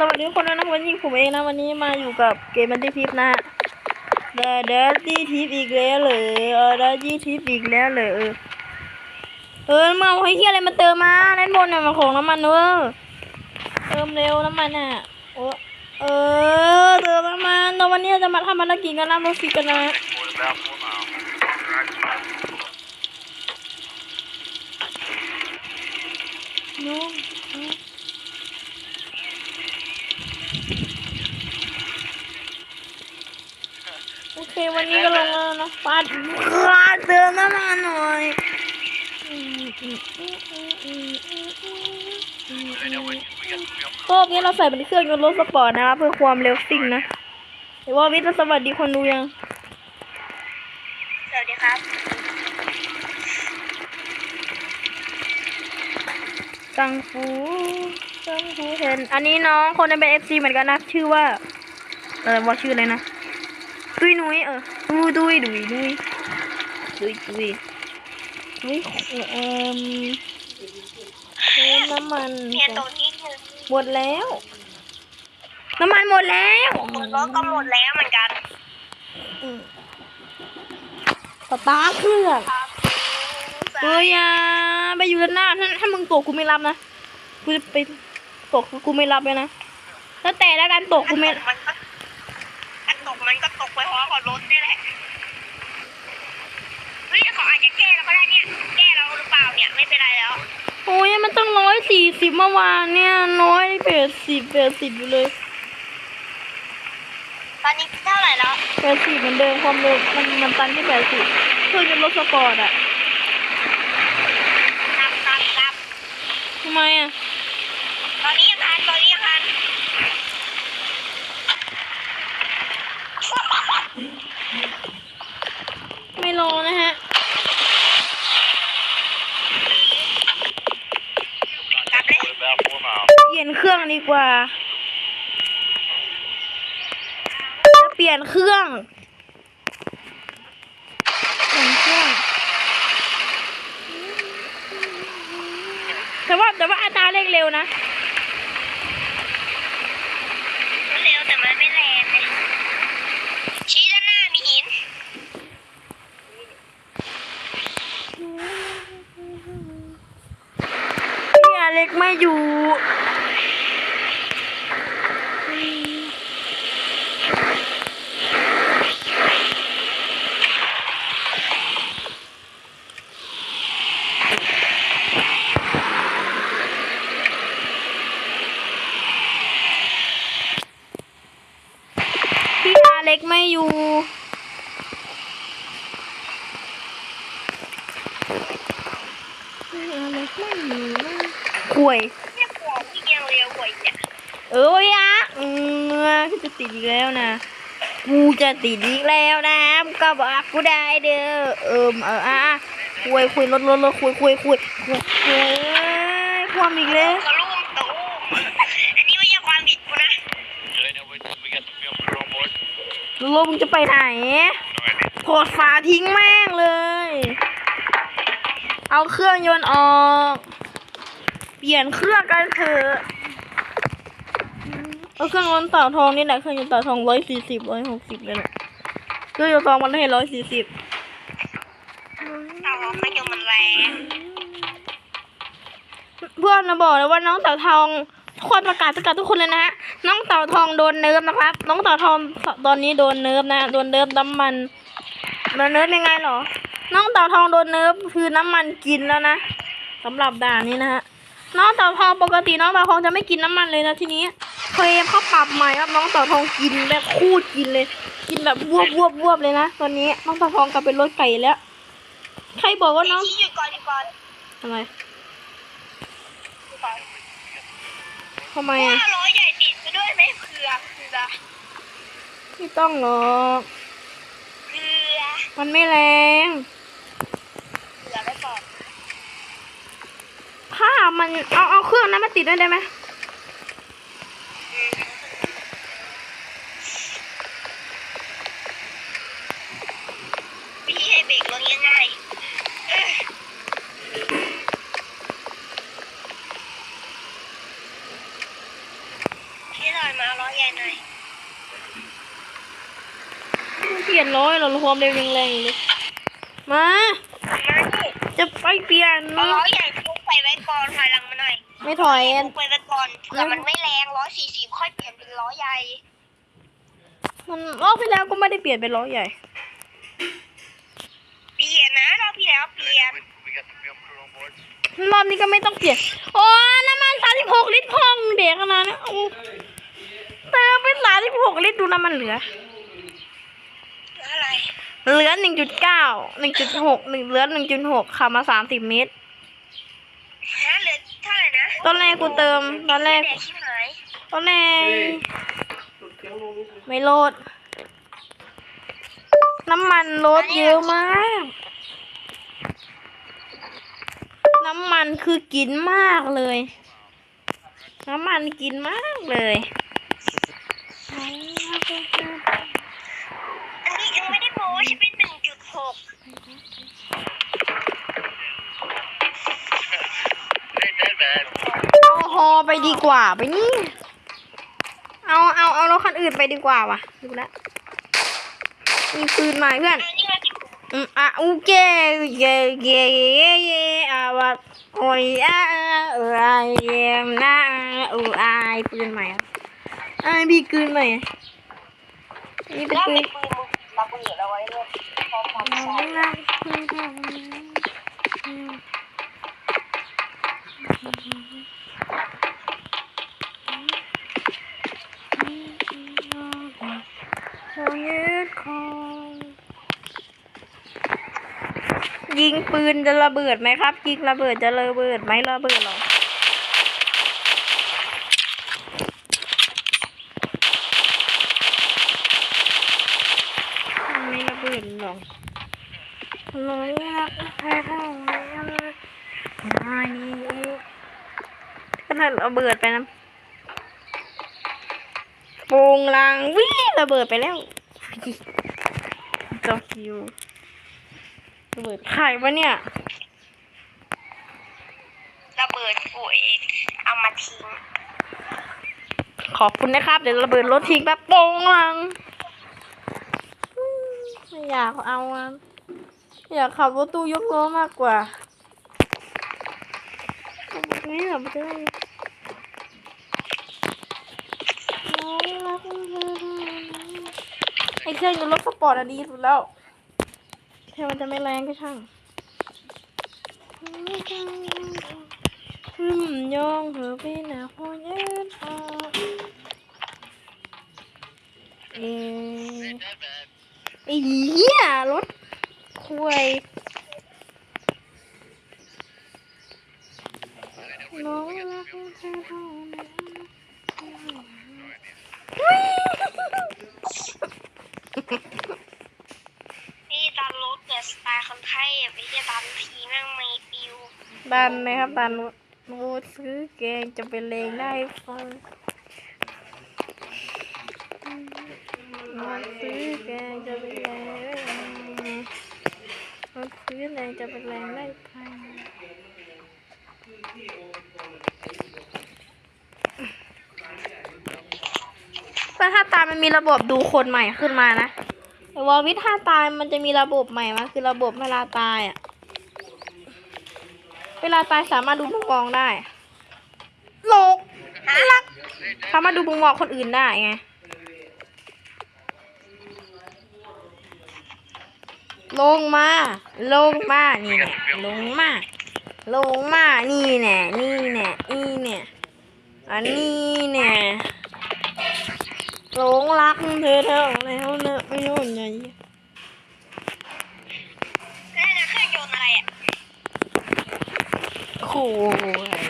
สวัสดีทุกคนด้วยนะวันนี้ผมเองนะวันนี้มาอยู่กับเกมมันที่ทิปนะเดอะเดอะที่ทิปอีกแล้วเหรอเออเดอะที่ทิปอีกแล้วเหรอเออมาเอาไอ้เฮียอะไรมาเติมมาด้านบนเนี่ยมันของน้ำมันเว้ยเติมเร็วน้ำมันอะโอ้เออเติมน้ำมันตอนวันนี้จะมาทำภารกิจกันนะรถฟิกกันนะน้อง เควันนี้ก็ลงแล้วนะปาดปาดเติมน้ำมันหน่อย I know we, we got the film. รอบนี้เราใส่เป็นเครื่องยนต์รถสปอร์ตนะครับเพื่อความเร็วซิ่งนะเดี๋ยวว่าวิทย์สวัสดีคนดูยัง สวัสดีครับจังฟูจังฟูเห็น อันนี้น้องคนนั้นเป็นเอฟซีเหมือนกันนะ ชื่อว่า เออว่าชื่ออะไรนะ ดุยนุ้ยเออดุยดุยดุยดุยดุยดุยดุยเอ่มเติมน้ำมันเพียนตรงนี้คือหมดแล้ว น้ำมันหมดแล้วหมดรถก็หมดแล้วเหมือนกันอืมสตาร์ทเครื่องครับเฮ้ยอย่าไปอยู่ด้านหน้าถ้าถ้ามึงตกกูไม่รับนะ กูจะไปตกกูไม่รับเลยนะ แล้วแต่แล้วกันตกกูไม่มันก็อัน ตกมันก็ตกไปเพราะกับรถนี่แหละเฮ้ยเขาอาจจะแก้เราก็ได้เนี่ย แก้เราหรือเปล่าเนี่ยไม่เป็นไรแล้ว โอ้ยมันต้องร้อยสี่สิบเมื่อวานเนี่ยร้อยแปดสิบแปดสิบอยู่เลยตอนนี้เท่าไหร่แล้วแปดสิบเหมือนเดิมความเร็วมันมันตันที่แปดสิบเพื่อจะรถสปอร์ตอะนับนับนับทำไมอะ ตอนนี้ยังทันตอนนี้ยังทัน ไม่รอนะฮะเลย What about four miles? เปลี่ยนเครื่องดีกว่า จะเปลี่ยนเครื่องเปลี่ยนเครื่อง แต่ว่าแต่ว่าอัตราเร่งเร็วนะ มันเร็วแต่มันไม่แรงเลยชี้ด้านหน้ามีหิน พี่อเล็กไม่อยู่ พี่อเล็กไม่อยู่ พี่อเล็กไม่อยู่ข่วย เนี่ยกลัวพี่ยังเร็วกว่าอีกเนี่ย เอ้ยอะอืมกูจะติดอีกแล้วนะ กู จะติดอีกแล้วนะมึงก็บอกกูได้เด้อเอิมเอออะคุยคุยรถรถรถคุยคุยคุยคุยเฮ้ยความอีกแล้วกระลุ่มตะอุ้มอันนี้ไม่ใช่ความผิดกูนะ I know we, we got the film crew on board. รถมึงจะไปไหน No idea. ถอดฝาทิ้งแม่งเลย เอาเครื่องยนต์ออก เปลี่ยนเครื่องกันเถอะ เอาเครื่องยนต์เต่าทองนี่แหละเครื่องยนต์เต่าทองร้อยสี่สิบร้อยหกสิบเลยแหละเครื่องยนต์ทองมันให้ร้อยสี่สิบต่ว่าไม่ยอมมันแรงเพื่อนนะบอกเลยว่าน้องเต่าทองทุกคนประกาศประกาศทุกคนเลยนะฮะน้องเต่าทองโดนเนิร์ฟนะครับ น้องเต่าทองตอนนี้โดนเนิร์ฟนะโดนเนิร์ฟน้ำมันโดนเนิร์ฟยังไงเหรอ น้องเต่าทองโดนเนิร์ฟคือน้ำมันกินแล้วนะสำหรับด่านนี้นะฮะน้องเต่าทองปกติน้องเต่าทองจะไม่กินน้ำมันเลยนะทีนี้ เคยเขาปรับใหม่ครับน้องเต่าทองกินแบบคูดกินเลย กินแบบวบวบวบเลยนะตอนนี้น้องเต่าทองกลายเป็นรถไก่แล้ว ใครบอกว่าน้องชี้หยุดก่อนหยุดก่อนทำไมหยุดก่อนทำไมอะว่าล้อใหญ่ติดไปด้วยไหมเผื่อเผื่อไม่ต้องหรอกเผื่อมันไม่แรงเผื่อไว้ก่อนถ้ามันเอาเอาเครื่องนั้นมาติดด้วยได้ไหม วิธีให้เบรกรถง่ายๆเอ้ยที่ใหญ่หน่อยเปลี่ยนร้อยเราความเร็วยังแรงอยู่เลย มา มาดิจะไปเปลี่ยน เอาล้อใหญ่พกไปไว้ก่อนถอยหลังมาหน่อยไม่ถอยพกไปไว้ก่อนเผื่อมันไม่แรงร้อยสี่สิบค่อยเปลี่ยนเป็นล้อใหญ่ มันรอบที่แล้วก็ไม่ได้เปลี่ยนเป็นล้อใหญ่ เปลี่ยนนะเราพี่แล้วเปลี่ยน We, we got the film crew on board. รอบนี้ก็ไม่ต้องเปลี่ยน โอ้น้ำมันสามสิบหกลิตรพองเด็กขนาดนี้โอ้เติมไปสามสิบหกลิตรดูน้ำมันเหลือ อะไร เหลือหนึ่งจุดเก้าหนึ่งจุดหกหนึ่งเหลือหนึ่งจุดหกขับมาสามสิบเมตร ฮะเหลือเท่าไหร่นะตอนแรกกูเติม ตอนแรก แดกชิบหายตอนแรกไม่โลด น้ำมันลดเยอะมาก น้ำมันคือกินมากเลย น้ำมันกินมากเลยอันนี้ยังไม่ได้โม้ใช่เป็นหนึ่งจุดหก It ain't that bad. เอาฮอไปดีกว่าไปนี่ เอาเอาเอารถคันอื่นไปดีกว่าว่ะ ดูแลวมีปืนใหม่เพื่อน อันนี้มันอืมอะโอเคเย่เย่เย่เย่อะว่าโอ้ยอะเอออะเย่นะอูอายปืนใหม่อะอะพี่ปืนใหม่นี่เป็นเราปืเป็นนปืนเราปืนเอาไว้เลยพร้อมความใช้ ยิง ปืนจะระเบิดไหมครับยิงระเบิดจะระเบิดไหมระเบิดหรอไม่ระเบิดหรอกลอยรักแค่เท่านั้นอันนี้ก็ถ้าระเบิดไปนะโปงลางวิ่งระเบิดไปแล้วจอคิว ระเบิดไข่วะเนี่ย ระเบิดปุ๋ยเอามาทิ้ง ขอบคุณนะครับ เดี๋ยวระเบิดรถทิ้งแป๊บโปงลังอืมไม่อยากเอาอะอยากขับรถตู้ยกล้อมากกว่านี่แบบจะได้ไอ้เครื่องยนต์รถสปอร์ตอะดีสุดแล้ว แค่มันจะไม่แรงก็ช่างอืมยองเธอเป็นหนาหัวยืนออกเอ๊ไอ้เหี้ยรถคุยน้องรักเธอเท่านั้นอุ๊ยนี่ ตอนรถเกิดสตาร์คนไข้อะไม่ใช่ตอนพีแม่งไม่ปิวดันนะครับดันรูซื้อแกงจะเป็นเลงได้ฟังรูซื้อแกงจะเป็นแรงได้รูซื้อแรงจะเป็นแรงได้พังแต่ถ้าตายมันมีระบบดูคนใหม่ขึ้นมานะ แต่วอลวิทถ้าตายมันจะมีระบบใหม่มาคือระบบเวลาตายอะเวลาตายสามารถดูมุมมองได้โลกลักสามารถดูมุมมองคนอื่นได้ไงลงมา ลงมา นี่แน่ลงมา ลงมา นี่แน่นี่แน่นี่แน่อันนี้แน่ หลงรักเธอเท่าแล้วเนอะไม่รู้ไงนั่นนะเครื่องยนต์อะไรอะโอ้ย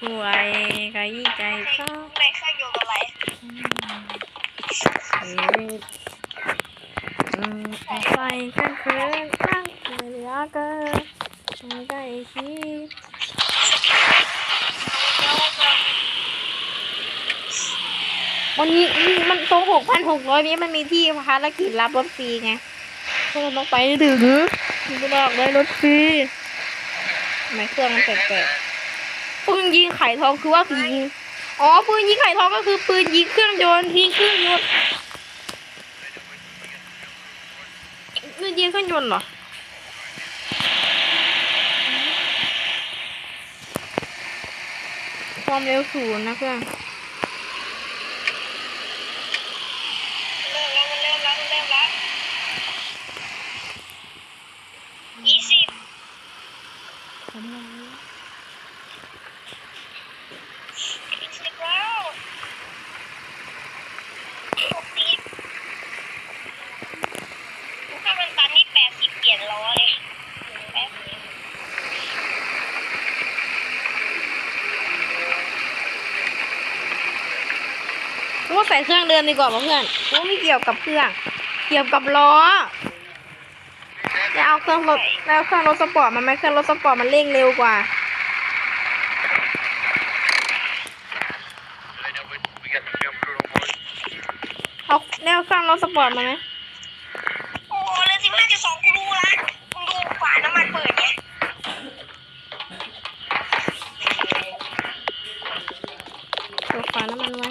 หวยใครใจเข้าในเครื่องยนต์อะไรอืมไปกันเคินตั้งเหลือเกินไม่ได้คิด วันนี้มันตรงหกพันหกร้อยนี้มันมีที่ภารกิจรับรถฟรีไงพวกเราต้องไปให้ถึงไม่บอกเลยรถฟรีทำไมเครื่องมันแปลกๆพวกยิงไข่ทองคือว่าคือยิงอ๋อปืนยิงไข่ทองก็คือปืนยิงเครื่องยนต์ยิงเครื่องยนต์ปืนยิงเครื่องยนต์เหรอความเร็วศูนย์นะเพื่อน เริ่มแล้วมันเริ่มแล้วมันเริ่มแล้วยี่สิบยี่สิบแล้วหกสิบถ้ามันตันนี่แปดสิบเปลี่ยนล้อเลยแป๊บนึงกูว่าใส่เครื่องเดิมดีกว่าเพื่อนกูว่าไม่เกี่ยวกับเครื่อง เกี่ยวกับล้อจะเอาเครื่องรถ แล้วเครื่องรถสปอร์ตมันไหมเครื่องรถสปอร์ตมันเร่งเร็วกว่า Right now, we, we got the film crew on board. เอาแนวเครื่องรถสปอร์ตมาไหม โอ้เลยสิบห้าจุดสองกูรู้ละมึงดูฝาน้ำมันเปิดเนี่ย เปิดฝาน้ำมันไว้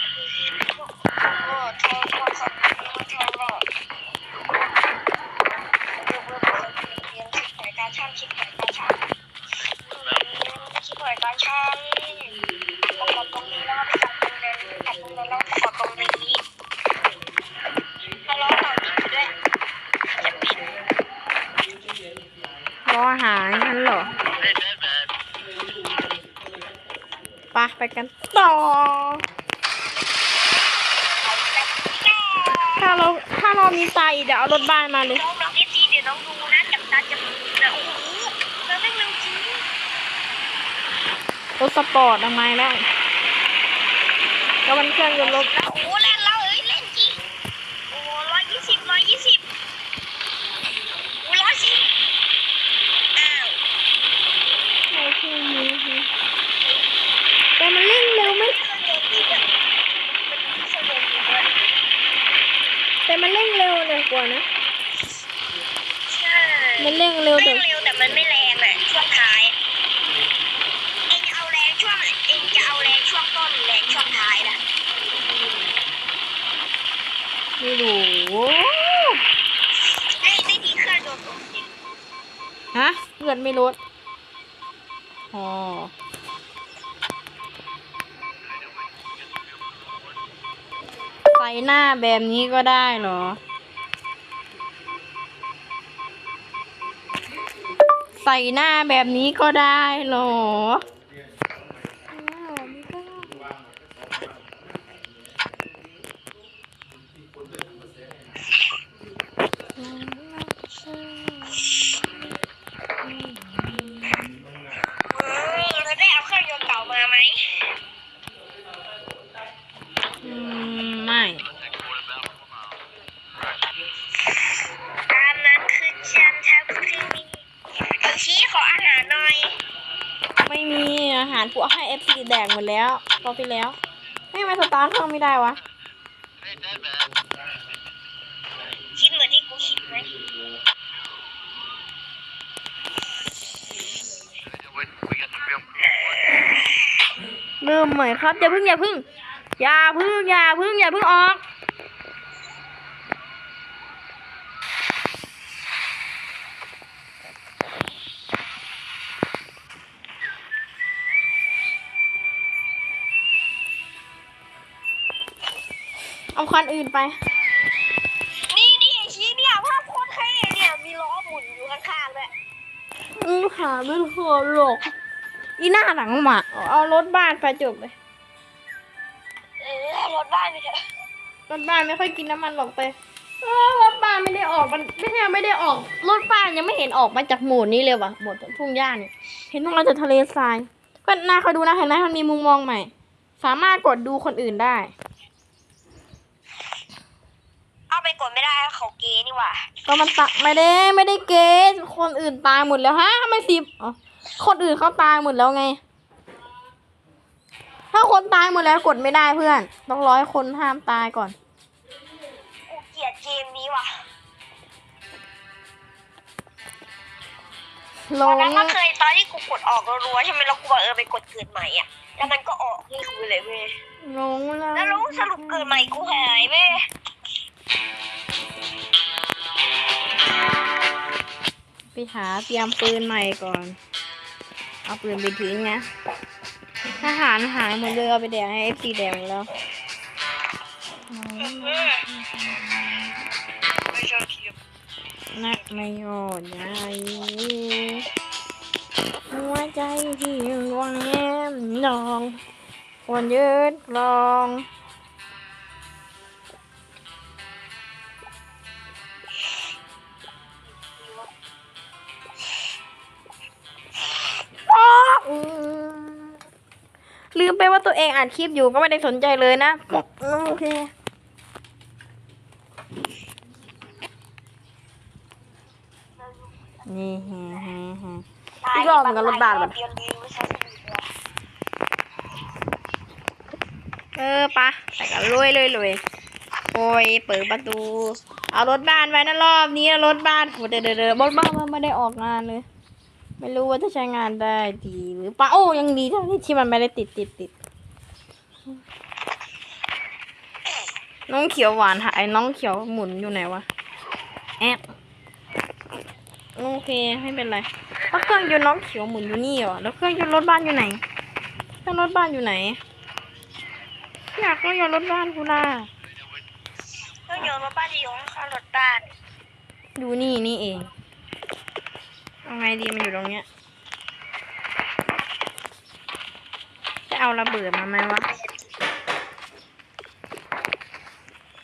โอ้ทองทองครับทองก็เรียนคิดหน่วยการช่างคิดหน่วยการช่างคิดหน่วยการช่างกดตรงนี้แล้วก็ไปตัดตรงนั้นตัดตรงนั้นแล้วกดตรงนี้ถ้าล้อต่อติดด้วยจะปิด รออาหารงั้นเหรอ Hey, that man. ไปไปกันต่อ ถ้าเราถ้าเรามีไตเดี๋ยวเอารถบ้านมาเลย น้องน้องเอซีเดี๋ยวน้องดูนะจับตาจับนะโอ้โหแล้วไม่เร็วจริง รถส ปอร์ตทำไมแล้วแล้วมันเครื่องยนต์รถแล้วโอ้โหเล่นแล้วเอ้ยเล่นจริง โอ้โหร้อยยี่สิบร้อยยี่สิบโอ้ร้อยสิบอ้าวแต่มันเร่งเร็วไม่เครื่องยนต์ดีด้วยมันมีเครื่องยนต์ดีด้วยแต่มันเร่งเร็วเลยกว่านะใช่มันเร่งเร็วเร่แต่งเร็วแต่มันไม่ เงินไม่ลดอ๋อใส่หน้าแบบนี้ก็ได้เหรอ ใส่หน้าแบบนี้ก็ได้เหรอเอ ไม่ได้วะ Hey, that man. คิดเหมือนที่กูคิดไหม We, we got the film crew on board. เริ่มใหม่ครับอย่าพึ่งอย่าพึ่งอย่าพึ่งอย่าพึ่งอย่าพึ่งออก เอาคันอื่นไป นี่นี่ไอชี้เนี่ยภาพโคตรเท่เนี่ย มีล้อหมุนอยู่ข้างๆด้วยอือหาไม่พอหรอกอีหน้าหลังหมาเอารถบ้านไปจบเลย เออรถบ้านไปเถอะรถบ้านไม่ค่อยกินน้ำมันหรอกไปเออรถบ้านไม่ได้ออกมันไม่ใช่ไม่ได้ออกรถบ้านยังไม่เห็นออกมาจากโหมดนี้เลยวะโหมดทุ่งหญ้าเนี่ยเห็นต้องมาจากทะเลทราย ก็น่าคอยดูนะเห็นไหมมันมีมุมมองใหม่ สามารถกดดูคนอื่นได้เอา ไปกดไม่ได้เขาเกย์นี่หว่าก็มันตะไม่ได้ไม่ได้เกณฑ์คนอื่นตายหมดแล้วฮะทำไมสิบอ๋อคนอื่นเขาตายหมดแล้วไง ถ้าคนตายหมดแล้วกดไม่ได้เพื่อน ต้องร้อยคนห้ามตายก่อน กูเกลียดเกมนี้ว่ะลตอนงนั้นก็เคยตอนที่กูกดออกรัวๆใช่ไหมแล้วกูบอกเออไปกดเกิดใหม่อะ แล้วมันก็ออกนี่คือเลยเว้ยลงแล้วแล้วรู้สรุปเกิดใหม่กูหายเว้ย ไปหาเตรียมปืนใหม่ก่อน เอาปืนไปทิ้งนะทหารหายหมดเลยเอาไปแดงให้เอฟซีแดงแล้วนักไม่ยอดใหญ่หัวใจที่รวงแง้มนอง ควรยืดลองอ้อ อ่านคลิปอยู่ก็ไม่ได้สนใจเลยนะโอเคนี่ฮะฮะฮะอีกรอบเหมือนกันรถบ้านมัมันนเดียวดีไม่ใช่สนิทเออปะแต่ก็ลุยลุยลุยโอ้ยเปิดประตู เอารถบ้านไว้นะรอบนี้รถบ้านโอ้เดี๋ยวเดี๋ยวเดี๋ยวรถบ้านมันไม่ได้ออกงานเลย ไม่รู้ว่าจะใช้งานได้ดีหรือเปล่าโอ้ยังดีที่มันไม่ได้ติดติดติด องเขียวหวานหายน้องเขียวหมุนอยู่ไหนวะแอบโอเคไม่เป็นไรแล้วเครื่องยนต์น้องเขียวหมุนอยู่นี่เหรอแล้วเครื่องยนต์รถบ้านอยู่ไหนเครื่องรถบ้านอยู่ไหนอยากเครื่องยนต์รถบ้านกูล่ะเครื่องยนต์รถบ้านที่อยู่ข้างๆรถบ้านอยู่นี่นี่เองเอาไงดีมันอยู่ตรงเนี้ยจะเอาระเบิดมาไหมวะ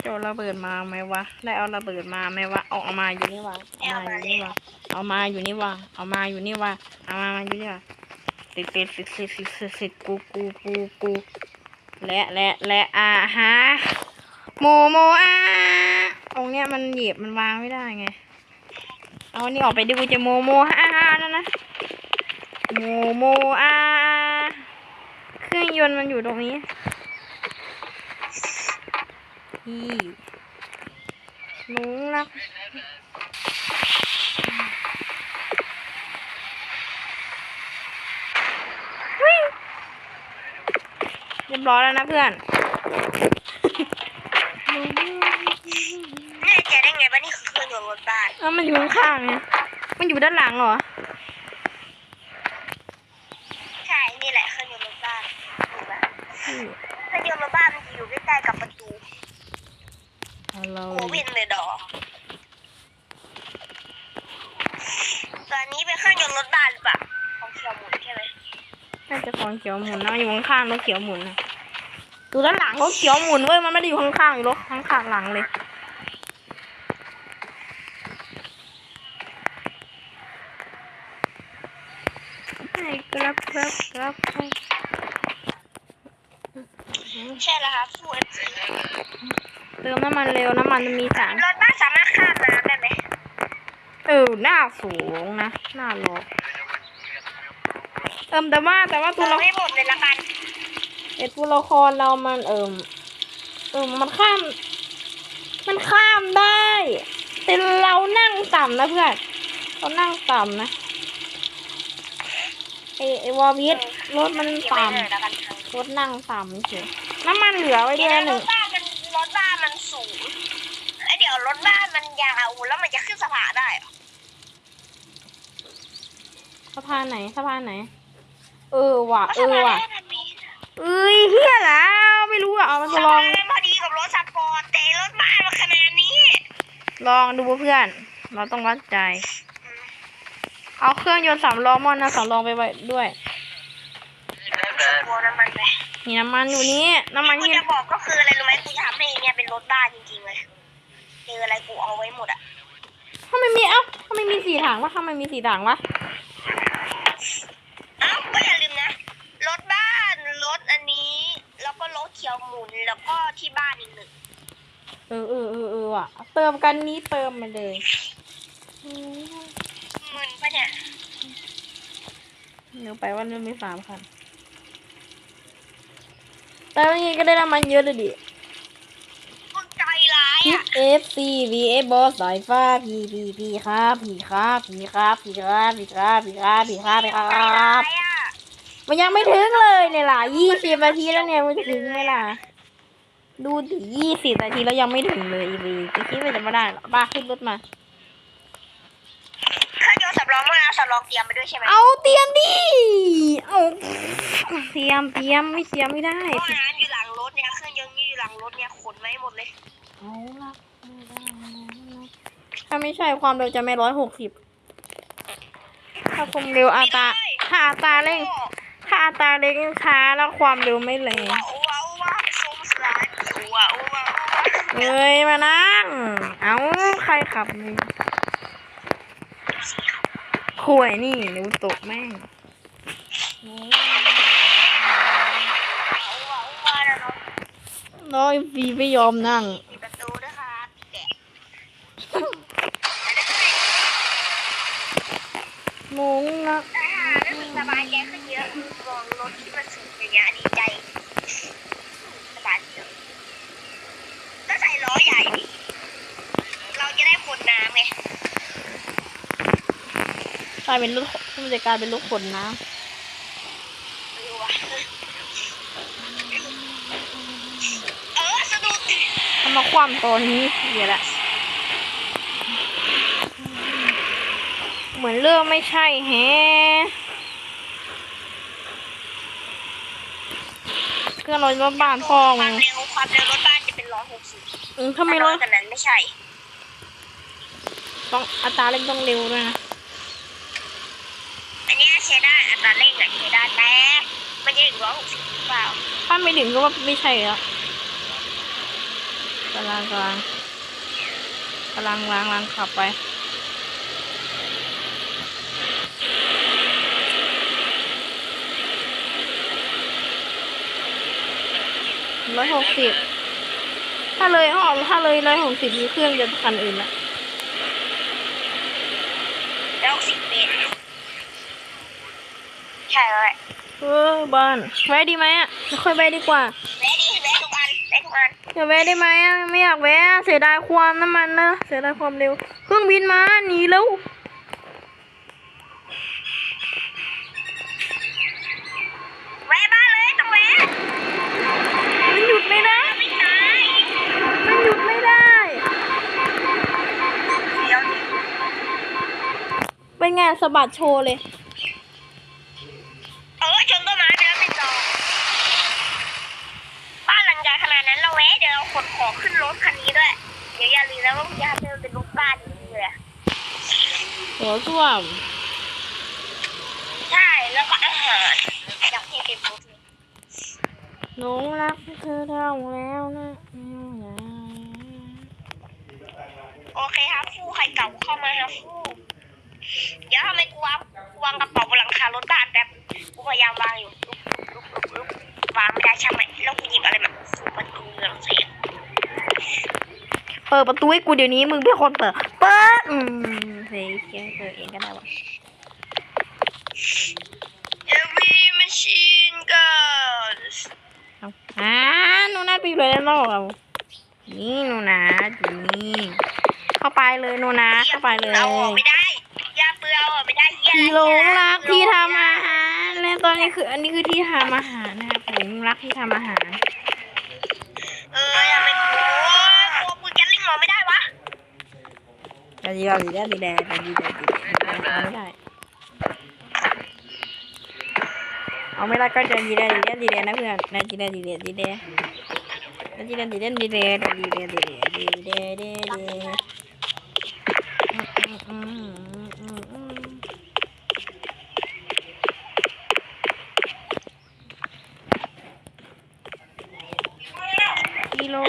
จะเอา ระเบิดมาไหมวะ ได้เอาระเบิดมาไหมวะ เอาเอามาอยู่นี่วะเอามาอยู่นี่วะ เอามาอยู่นี่วะ เอามาอยู่นี่วะ เอามาอยู่นี่วะติดติดติดติดติดติดติดกูกูกูกูและและและอ่าฮะโมโมอ่าตรงเนี้ยมันเหยียบมันวางไม่ได้ไง เอาอันนี่ออกไปดูจะโมโมอ่านั่นนะโมโมอ่าเครื่องยนต์มันอยู่ตรงนี้ พี่หนูรักวิ่งเรียบร้อยแล้วนะเพื่อนแน่ใจได้ไงว่านี่คือเครื่องยนต์รถบ้านแล้วมันอยู่ข้างๆไงมันอยู่ด้านหลังเหรอ ใช่ นี่แหละเครื่องยนต์รถบ้านถูกไหมเครื่องยนต์รถบ้านมันจะอยู่ใกล้ๆกับประตู เอาเรา โอเว่นเลยดอกตอนนี้เป็นเครื่องยนต์รถบ้านหรือเปล่าของเขียวหมุนใช่ไหม น่าจะ เขียวหมุนนะอยู่ข้างๆรถเขียวหมุนนะดูด้านหลังรถเขียวหมุนเว้ยมันไม่ได้อยู่ข้างๆอยู่รถข้างๆหลังเลยให้ครับครับครับใช่แล้วค่ะฟูเอจีเติมน้ำมันเร็วน้ำมันมีสารรถบ้านสามารถข้ามน้ำได้ไหมเออหน้าสูงนะหน้าลก มแต่ว่าแต่ว่าเติตัวมละให้หมดเลยละกันไอตัวละครเรามันเอิมเออมันข้าม มันข้ามได้แต่เรานั่งต่ำนะเพื่อนเรานั่งต่ำนะไอไอวอลวิทรถมันเก็บไว้ต่ำเลยละกันรถนั่งต่ำเฉยน้ำมันเหลือไว้เดี๋เดืยอวนหรนึ่งถบ้านมันรถบ้านมันสูงไอยเดี๋ยวรถบ้านมันยาวแล้วมันจะขึ้นสะพานได้เหรอสะพานไหนสะพานไหนเออว่ะเพราะเอสะอพานว่ะนั้นมันมีเอ้ยเฮียแล้วไม่รู้อะเอามันสะมาลอพางนนั้นพอดีกับรถสปอร์ตแต่รถบ้านมันขนาดนี้ ลองดูเพื่อน เราต้องวัดใจ เอาเครื่องยนต์สามล้อมอนนะสามล้อไปไว้ด้วยสปอร์ตน้ำมันไปนี่น้ำมันอยู่นี่น้ำมันกูที่จะบอกก็คืออะไรรู้ไหมกูจะทำให้เนี่ยเป็นรถบ้านจริงๆเลยเจออะไรกูเอาไว้หมดอะถ้าไม่มีเอ้าถ้าไม่มีสี่ถังวะถ้าไม่มีสี่ถังวะ ขียวหมุนแล้วก็ที่บ้านอีกหนึ่งเออเออเออเออะเติมกันนี้เติมมาเลยหมุนปะเนี่ยนึกไปว่าเรื่องมีสามคันแต่วันนี้ก็ได้น้ำมันเยอะเลยดิคนใจร้ FC VS บอสสายฟ้พีพีครับพีครับพีครับพีครับพีครับพีครับพีครับ มันยังไม่ถึงเลยเนี่ยล่ะยี่สิบนาทีแล้วเนี่ยมันจะถึงไหมล่ะ ดูดิยี่สิบนาทีแล้วยังไม่ถึงเลยอีวีจะคิดว่าจะไม่ได้เหรอบ้าขึ้นรถมาเครื่องยนต์สำรองเมื่อเอาสำรองเตรียมไปด้วยใช่ไหมเอาเตรียมดิเอาเตรียมเตรียมไม่เตรียมไม่ได้เพราะงั้นอยู่หลังรถเนี่ยเครื่องยนต์มีอยู่หลังรถเนี่ยขนไว้หมดเลยเอาละไม่ได้ถ้าไม่ใช่ความเร็วจะไม่ร้อยหกสิบถ้าความเร็วอัตราถ้าอัตราเร่ง ถ้าตาเล็กช้าแล้วความเร็วไม่แรงเฮ้ยมานั่ง เอาใครขับนี่ข่วยนี่นูตกแม่งน้อยฟีไม่ยอมนั่งมุงนะสบายใจขึ้น มองรถที่มันสูงอย่างเงี้ยดีใจสบายเยอะก็ใส่ล้อใหญ่ดิเราจะได้ขนน้ำไงกลายเป็นรถมันจะกลายเป็นรถขนน้ไม่รู้ว่ะเออสะดุดทำมาคว่ำตอนนี้เดี๋ยวละเหมือนเรื่องไม่ใช่แฮะ เครื่องรถรถบ้านพ่อคมึวามงเร็วความเร็วรถบ้านจะเป็นร้อยหกสิบอืมถ้าไม่รถกันนั้นไม่ใช่ ต้องอัตราเร่งต้องเร็วด้วยนะอันเนี้ยใช้ได้อัตราเร่งอะใช้ได้แต่มันจะถึงร้อยหกสิบหรือเปล่าถ้าไม่ถึงก็ว่าไม่ใช่แล้วกำลังกำลังกำลังล้างล้างขับไป ร้อยหกสิบถ้าเลยออกถ้าเลยร้อยหกสิบมีเครื่องจะคันอื่นละร้อยหกสิบเมตรใช่เลยเออบ้านแวะดีไหมอะไม่ค่อยแวะดีกว่าแวะดีแวะทุกอันแวะทุกอันอย่าแวะได้ไหมอะไม่อยากแวะอะเสียดายความน้ำมันนะเสียดายความเร็ว เครื่องบินมาหนีแล้วแว สะบัดโชว์เลย เออชนต้นไม้ไปแล้วเป็นจอบ้านหลังใหญ่ขนาดนั้นเราแวะเดี๋ยวเราขนของขึ้นรถคันนี้ด้วย เดี๋ยวอย่าลืมนะว่าอย่าลืมเป็นรถบ้านจริงๆเลยอะหัวส้วมใช่ แล้วก็อาหารอยากให้เป็นรถเลยหลงรักเธอเท่าแล้วนะโอเคครับฟูใครเก่าเข้ามาครับฟูเดี๋ยวทำไมกูวางกูวางกระเป๋าบนหลังคารถบ้านแป๊บกูพยายามวางอยู่ลุกลุกลุกลุกวางไม่ได้ใช่ไหมแล้วกูหยิบอะไรมาสูบมันกูเรื่องเสียงเปิดประตูให้กูเดี๋ยวนี้มึงเป็นคนเปิดเปิดอืมเฮ้ยเขียนเปิดเองก็ได้วะ Every machine guns เอาอ่าหนูนาไปอยู่เลยแล้วเรานี่หนูนาอยู่นี่เข้าไปเลยหนูนาเข้าไปเลย เอาออกไม่ได้ พี่หลงรักที่ทำอาหารและตอนนี้คือ อันนี้คือที่ทำอาหารนะครับหลงรักที่ทำอาหาร เอออย่าไปกลัวกลัวปืนแก๊สลิงออไม่ได้วะจะดีดีแดดีแดดีแดดีแดดีแดเอาไม่ได้เอาไม่ได้ก็จะดีแดดีแดดีแดนะเพื่อนนะดีแดดีแดดีแดนะดีแดดีแดดีแดดีแดดีแดดีแดดีแดดีแดอื tranquilo.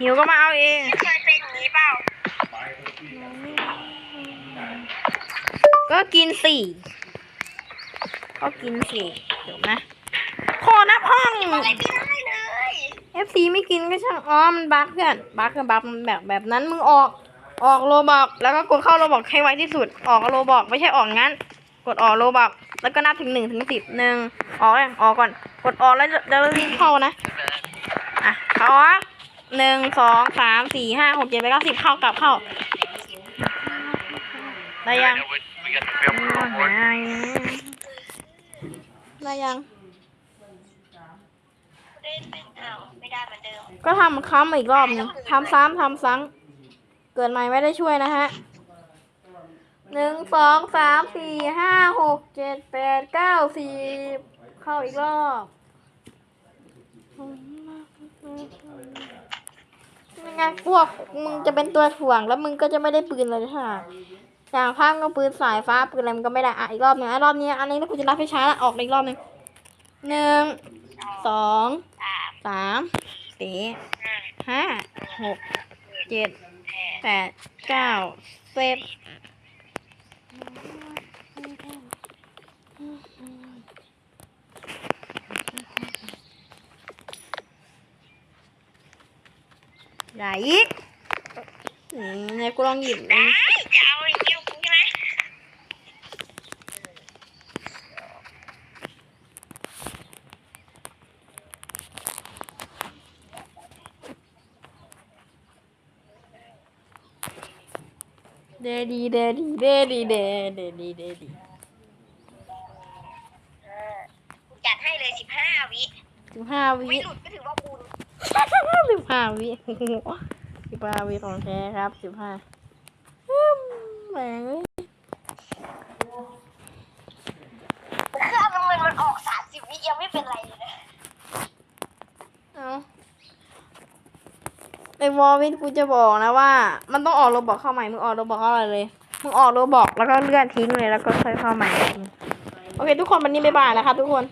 หิวก็มาเอาเองเคยเป็นนี้เปล่า ก็กินสี่ก็กินสี่เดี๋ยวนะโคนับห้องเลย FC ไม่กินก็ช่างอ๋อมันบักเพื่อนบักกับบักมันแบบแบบนั้นมึงออก ออกโลบอกแล้วก็กดเข้าโลบอกให้ไวที่สุด ออกโลบอกไม่ใช่ออกงั้น กดออกโลบอกแล้วก็นับถึงหนึ่งถึงสิบหนึ่งออกยังออกก่อน กดออกแล้วแล้วรีบเข้านะอะเข้าออกหนึ่งสองสามสี่ห้าหกเจ็ดแปดเก้าสิบเข้ากลับเข้าได้ยัง Now we, we got the film crew on board. ได้ยังได้เป็นอ้าวไม่ได้เหมือนเดิมก็ทำค้ำอีกรอบหนึงทำซ้ำทำซ้ำ เกิดใหม่ไม่ได้ช่วยนะฮะหนึ่งสองสามสี่ห้าหกเจ็ดแปดเก้าสิบเข้าอีกรอบยังไงพวกมึงจะเป็นตัวถ่วงแล้วมึงก็จะไม่ได้ปืนเลยค่ะอย่างภาคก็ปืนสายฟ้าปืนอะไรมันก็ไม่ได้อะอีกรอบหนึ่งอะรอบนี้อันนี้ถ้ากูจะรับให้ช้าละออกอีกรอบหนึ่งหนึ่งสองสามสี่ห้าหกเจ็ด แปดเก้าสิบไหนอีกอืมเนี่ยกูลองหยิบนะจะเอาอย่างนี้กูใช่ไหม เดดีเดดีเดดีเดเดดีเดดีเออกูจัดให้เลยสิบห้าวิสิบห้าวิไม่หลุดก็ถือว่าบุญสิบห้าวิโอ้โหสิบห้าวิของแท้ครับสิบห้าแหมงเอ้ย เครื่องน้ำมันมันออกสามสิบวิยังไม่เป็นไรเลยนะ เอาไอ วอลวิทกูจะบอกนะว่า มันต้องออกโรบอกเข้าใหม่ มึงออกโรบอกเข้าอะไรเลย มึงออกโรบอกแล้วก็เลื่อนทิ้งเลยแล้วก็ค่อยเข้าใหม่ โอเค ทุกคนวันนี้บ๊ายบายแล้วครับทุกคน